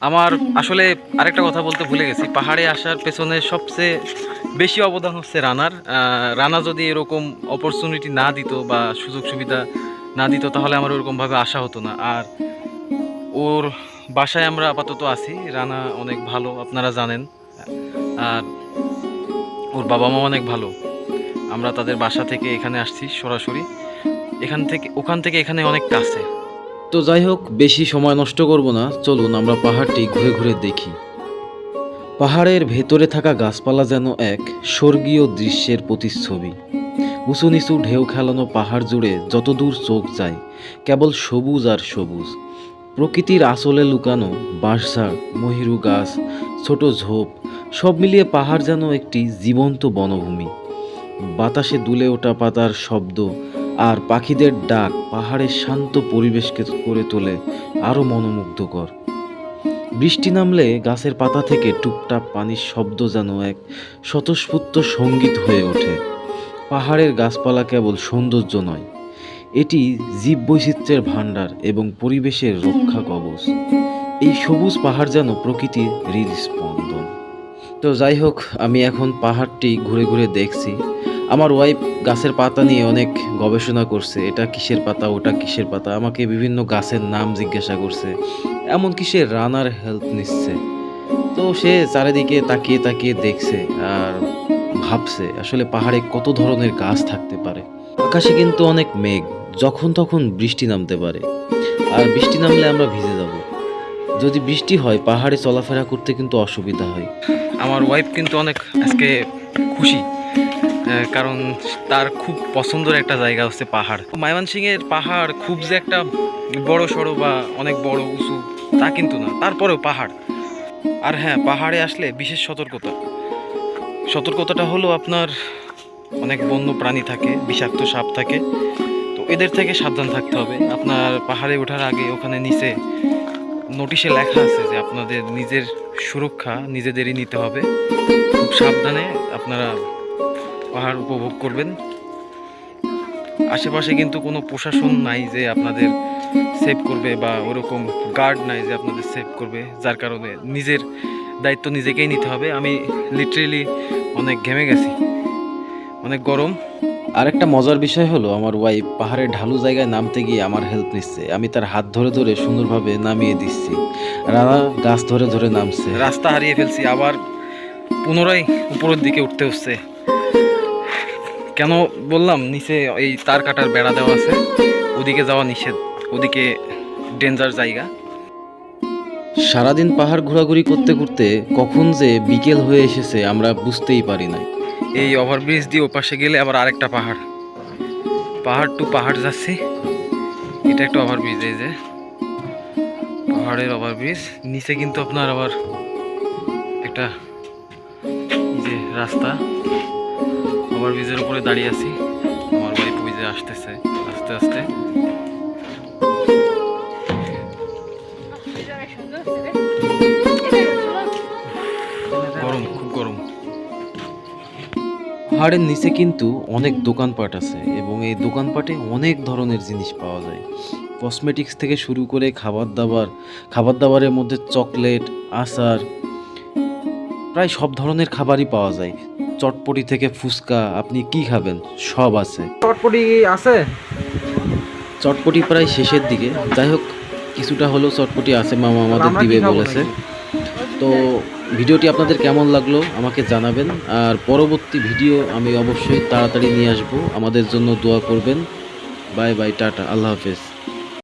আমার আসলে আরেকটা কথা বলতে ভুলে গেছি। পাহাড়ে আসার পেছনে সবচেয়ে বেশি অবদান হচ্ছে রানার। রানা যদি এরকম অপরচুনিটি না দিত বা সুযোগ সুবিধা না দিত, তাহলে আমার ওরকমভাবে আসা হতো না। আর ওর বাসায় আমরা আপাতত আছি। রানা অনেক ভালো, আপনারা জানেন। আর ওর বাবা মা অনেক ভালো। আমরা তাদের বাসা থেকে এখানে আসছি সরাসরি। এখান থেকে, ওখান থেকে এখানে অনেক কাছে তো যাই হোক, বেশি সময় নষ্ট করব না। চলুন, আমরা পাহাড়টি ঘুরে ঘুরে দেখি। পাহাড়ের ভেতরে থাকা গাছপালা যেন এক স্বর্গীয় দৃশ্যের প্রতিচ্ছবি। উঁচু নিচু ঢেউ খেলানো পাহাড় জুড়ে যতদূর চোখ যায়, কেবল সবুজ আর সবুজ। প্রকৃতির আসলে লুকানো বাঁশঝাড়, মহিরু গাছ, ছোট ঝোপ, সব মিলিয়ে পাহাড় যেন একটি জীবন্ত বনভূমি। বাতাসে দুলে ওঠা পাতার শব্দ আর পাখিদের ডাক পাহাড়ের শান্ত পরিবেশকে করে তোলে আরও মনোমুগ্ধকর। বৃষ্টি নামলে গাছের পাতা থেকে টুপটাপ পানির শব্দ যেন এক স্বতঃস্ফূর্ত সংগীত হয়ে ওঠে। পাহাড়ের গাছপালা কেবল সৌন্দর্য নয়, এটি জীববৈচিত্র্যের ভাণ্ডার এবং পরিবেশের রক্ষা কবচ। এই সবুজ পাহাড় যেন প্রকৃতির হৃদস্পন্দন তো যাই হোক, আমি এখন পাহাড়টি ঘুরে ঘুরে দেখছি। আমার ওয়াইফ গাছের পাতা নিয়ে অনেক গবেষণা করছে, এটা কিসের পাতা, ওটা কিসের পাতা? আমাকে বিভিন্ন গাছের নাম জিজ্ঞাসা করছে এমনকি সে রানার হেল্প নিচ্ছে? তো সে চারিদিকে তাকিয়ে তাকিয়ে দেখছে আর ভাবছে, আসলে পাহাড়ে কত ধরনের গাছ থাকতে পারে? আকাশে কিন্তু অনেক মেঘ, যখন তখন বৃষ্টি নামতে পারে। আর বৃষ্টি নামলে আমরা ভিজে যাব। যদি বৃষ্টি হয়, পাহাড়ে চলাফেরা করতে কিন্তু অসুবিধা হয়। আমার ওয়াইফ কিন্তু অনেক আজকে খুশি কারণ তার খুব পছন্দের একটা জায়গা হচ্ছে পাহাড়। ময়মনসিংহের পাহাড় খুব যে একটা বড় সড়ো বা অনেক বড় উঁচু, তা কিন্তু না, তারপরেও পাহাড়। আর হ্যাঁ পাহাড়ে আসলে বিশেষ সতর্কতা। সতর্কতাটা হলো আপনার অনেক বন্য প্রাণী থাকে, বিষাক্ত সাপ থাকে, তো এদের থেকে সাবধান থাকতে হবে। আপনার পাহাড়ে ওঠার আগে ওখানে নিচে নোটিশে লেখা আছে যে আপনাদের নিজের সুরক্ষা নিজেদেরই নিতে হবে। খুব সাবধানে আপনারা পাহাড় উপভোগ করবেন। আশেপাশে কিন্তু কোনো প্রশাসন নাই যে আপনাদের সেভ করবে বা ওরকম গার্ড নাই যে আপনাদের সেভ করবে, যার কারণে নিজের দায়িত্ব নিজেকেই নিতে হবে। আমি লিটারেলি অনেক ঘেমে গেছি। অনেক গরম। আরেকটা মজার বিষয় হলো আমার ওয়াইফ পাহাড়ের ঢালু জায়গায় নামতে গিয়ে আমার হেল্প নিচ্ছে। আমি তার হাত ধরে ধরে সুন্দরভাবে নামিয়ে দিচ্ছি। রানা গাছ ধরে ধরে নামছে। রাস্তা হারিয়ে ফেলছি আবার পুনরায় উপরের দিকে উঠতে হচ্ছে। কেন বললাম নিচে এই তার কাটার বেড়া দেওয়া আছে। ওদিকে যাওয়া নিষেধ ওদিকে ডেঞ্জার জায়গা। সারাদিন পাহাড় ঘোরাঘুরি করতে করতে কখন যে বিকেল হয়ে এসেছে আমরা বুঝতেই পারি নাই। এই ওভারব্রিজ দিয়ে ওপাশে গেলে আবার আরেকটা পাহাড়। পাহাড় টু পাহাড় যাচ্ছি। এটা একটা ওভারব্রিজ, এই যে। পাহাড়ের ওভারব্রিজ। নিচে কিন্তু আপনার আবার একটা যে রাস্তা। ওভারব্রিজের উপরে দাঁড়িয়ে আছি। আমার ওই যে আসতেছে, আস্তে আস্তে। গরম, খুব গরম। পাহাড়ের নিচে কিন্তু অনেক দোকানপাট আছে এবং এই দোকানপাটে অনেক ধরনের জিনিস পাওয়া যায়। কসমেটিক্স থেকে শুরু করে খাবার দাবার খাবার দাবারের মধ্যে চকলেট আচার প্রায় সব ধরনের খাবারই পাওয়া যায়। চটপটি থেকে ফুচকা আপনি কি খাবেন? সব আছে। চটপটি আছে? চটপটি প্রায় শেষের দিকে। যাই হোক কিছুটা হলেও চটপটি আছে মামা আমাদের দিবে বলেছে। তো ভিডিওটি আপনাদের কেমন লাগল আমাকে জানাবেন। আর পরবর্তী ভিডিও আমি অবশ্যই তাড়াতাড়ি নিয়ে আসব। আমাদের জন্য দোয়া করবেন। বাই বাই, টাটা, আল্লাহ হাফেজ।